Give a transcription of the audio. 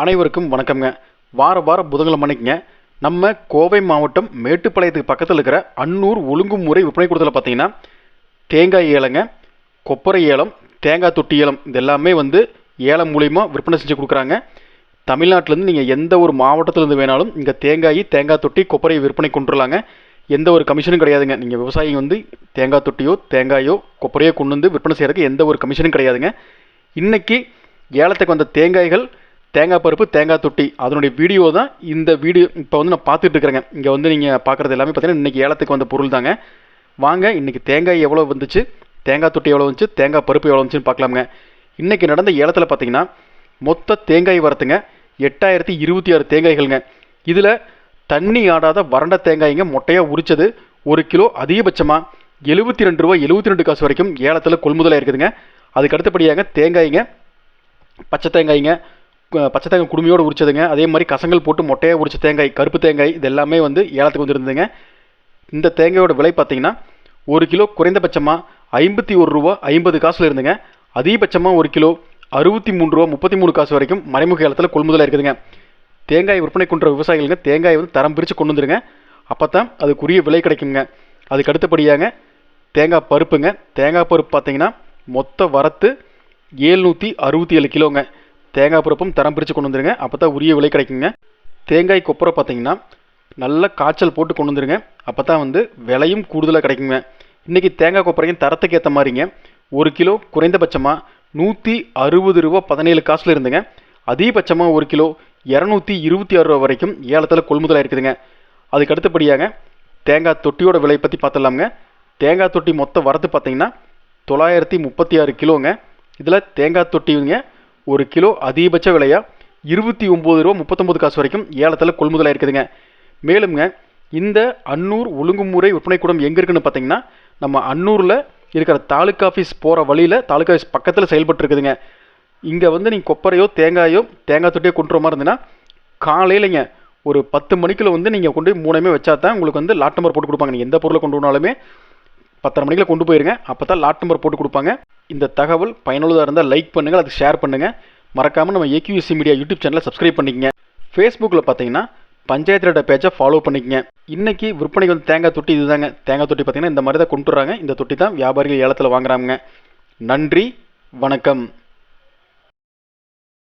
அனைவருக்கும் வணக்கம்ங்க. வார வாரம் புதன்கிழமை மணிக்குங்க நம்ம கோவை மாவட்டம் மேட்டுப்பாளையத்துக்கு பக்கத்தில் இருக்கிற அன்னூர் ஒழுங்குமுறை விற்பனை கூடத்தில் பார்த்தீங்கன்னா தேங்காய் ஏலங்க கொப்பரை ஏலம் தேங்காய் தொட்டி ஏலம் இது எல்லாமே வந்து ஏலம் மூலிமா விற்பனை செஞ்சு கொடுக்குறாங்க. தமிழ்நாட்டிலேருந்து நீங்கள் எந்த ஒரு மாவட்டத்திலேருந்து வேணாலும் இங்கே தேங்காய் தேங்காய் தொட்டி கொப்பரை விற்பனை கொண்டுலாங்க எந்த ஒரு கமிஷனும் கிடையாதுங்க. நீங்கள் விவசாயி வந்து தேங்காய் தொட்டியோ தேங்காயோ கொப்பரையோ கொண்டு வந்து விற்பனை செய்கிறதுக்கு எந்த ஒரு கமிஷனும் கிடையாதுங்க. இன்றைக்கி ஏலத்துக்கு வந்த தேங்காய்கள் தேங்காய் பருப்பு தேங்காய் தொட்டி. அதனுடைய வீடியோ தான் இந்த வீடியோ இப்போ வந்து நான் பார்த்துட்டு இருக்கிறேங்க. இங்கே வந்து நீங்கள் பார்க்குறது எல்லாமே பார்த்தீங்கன்னா இன்றைக்கி ஏலத்துக்கு வந்த பொருள் தாங்க. வாங்க இன்றைக்கி தேங்காய் எவ்வளோ வந்துச்சு? தேங்காய் தொட்டி எவ்வளோ வந்துச்சு? தேங்காய் பருப்பு எவ்வளோ வந்துச்சுன்னு பார்க்கலாமுங்க. இன்றைக்கி நடந்த ஏலத்தில் பார்த்தீங்கன்னா மொத்த தேங்காய் வரத்துங்க எட்டாயிரத்தி இருபத்தி ஆறு தேங்காய்களுங்க. இதில் தண்ணி ஆடாத வறண்ட தேங்காய்ங்க மொட்டையாக உரிச்சது ஒரு கிலோ அதிகபட்சமாக எழுபத்தி ரெண்டு ரூபா எழுபத்தி ரெண்டு காசு வரைக்கும் ஏலத்தில் கொள்முதலாக இருக்குதுங்க அதுக்கு அடுத்தபடியாங்க தேங்காய்ங்க பச்சை தேங்காய்ங்க பச்சை தேங்காய் குடுமையோடு உரிச்சதுங்க. அதே மாதிரி கசங்கள் போட்டு மொட்டையாக உரிச்ச தேங்காய் கருப்பு தேங்காய் இது எல்லாமே வந்து ஏலத்துக்கு வந்துருந்ததுங்க. இந்த தேங்காயோட விலை பார்த்தீங்கன்னா ஒரு கிலோ குறைந்தபட்சமாக ஐம்பத்தி ஒரு ரூபா ஐம்பது காசில் இருந்துங்க. அதிகபட்சமாக ஒரு கிலோ அறுபத்தி மூணு ரூபா முப்பத்தி மூணு காசு வரைக்கும் மறைமுக ஏலத்தில் கொள்முதலாக இருக்குதுங்க. தேங்காய் விற்பனை கொண்ட விவசாயிகளுங்க தேங்காயை வந்து தரம் பிரித்து கொண்டு வந்துருங்க. அப்போ தான் அதுக்குரிய விலை கிடைக்குங்க. அதுக்கு அடுத்தபடியாங்க தேங்காய் பருப்புங்க. தேங்காய் பருப்பு பார்த்தீங்கன்னா மொத்த வரத்து ஏழ்நூற்றி அறுபத்தி ஏழு கிலோங்க. தேங்காய் பருப்பும் தரம் பிரித்து கொண்டு வந்துருங்க. அப்போ தான் உரிய விலை கிடைக்குங்க. தேங்காய் கொப்பரை பார்த்தீங்கன்னா நல்ல காய்ச்சல் போட்டு கொண்டு வந்துருங்க. அப்போ தான் வந்து விலையும் கூடுதலாக கிடைக்குங்க. இன்றைக்கி தேங்காய் கொப்பரையும் தரத்துக்கு ஏற்ற மாதிரிங்க. ஒரு கிலோ குறைந்தபட்சமாக நூற்றி அறுபது ரூபா பதினேழு காசில் இருந்துங்க. அதிகபட்சமாக ஒரு கிலோ இரநூத்தி இருபத்தி ஆறு ரூபா வரைக்கும் ஏலத்தில் கொள்முதலாக இருக்குதுங்க. அதுக்கு அடுத்தபடியாக தேங்காய் தொட்டியோட விலை பற்றி பார்த்துடலாமுங்க தேங்காய் தொட்டி மொத்த வரத்து பார்த்தீங்கன்னா தொள்ளாயிரத்தி முப்பத்தி ஆறு கிலோங்க. இதில் தேங்காய் தொட்டிங்க ஒரு கிலோ அதிகபட்ச விலையாக இருபத்தி ஒம்பது ரூபா முப்பத்தொம்பது காசு வரைக்கும் ஏலத்தில் கொள்முதலாக இருக்குதுங்க மேலும்ங்க இந்த அன்னூர் ஒழுங்குமுறை விற்பனை கூடம் எங்கே இருக்குன்னு பார்த்தீங்கன்னா நம்ம அன்னூரில் இருக்கிற தாலுக்கா ஆஃபீஸ் போகிற வழியில் தாலுக்கா ஆஃபீஸ் பக்கத்தில் செயல்பட்டு இருக்குதுங்க இங்கே வந்து நீங்கள் கொப்பரையோ தேங்காயோ தேங்காய் தொட்டியோ கொண்டு வர மாதிரி இருந்ததுன்னா காலையிலங்க ஒரு பத்து மணிக்குள்ள வந்து நீங்கள் கொண்டு போய் மூணுமே வச்சா தான் உங்களுக்கு வந்து லாட் நம்பர் போட்டு கொடுப்பாங்க. நீங்கள் எந்த பொருளை கொண்டு போனாலுமே பத்தரை மணிக்குள்ள கொண்டு போயிருங்க. அப்போ தான் லாட் நம்பர் போட்டு கொடுப்பாங்க. இந்த தகவல் பயனுள்ளதாக இருந்தால் லைக் பண்ணுங்கள் அதுக்கு ஷேர் பண்ணுங்கள் மறக்காமல் நம்ம ஏக்யூஎஸ்சி மீடியா யூடியூப் சேனலை சப்ஸ்கிரைப் பண்ணிக்கங்க. ஃபேஸ்புக்கில் பார்த்தீங்கன்னா பஞ்சாயத்து ரேட்டை பேஜை ஃபாலோ பண்ணிக்கங்க. இன்றைக்கி விற்பனைக்கு வந்து தேங்காய் தொட்டி இதுதாங்க. தேங்காய் தொட்டி பார்த்தீங்கன்னா இந்த மாதிரி தான் கொண்டு வராங்க. இந்த தொட்டி தான் வியாபாரிகள் ஏலத்தில் வாங்குறாங்க. நன்றி வணக்கம்.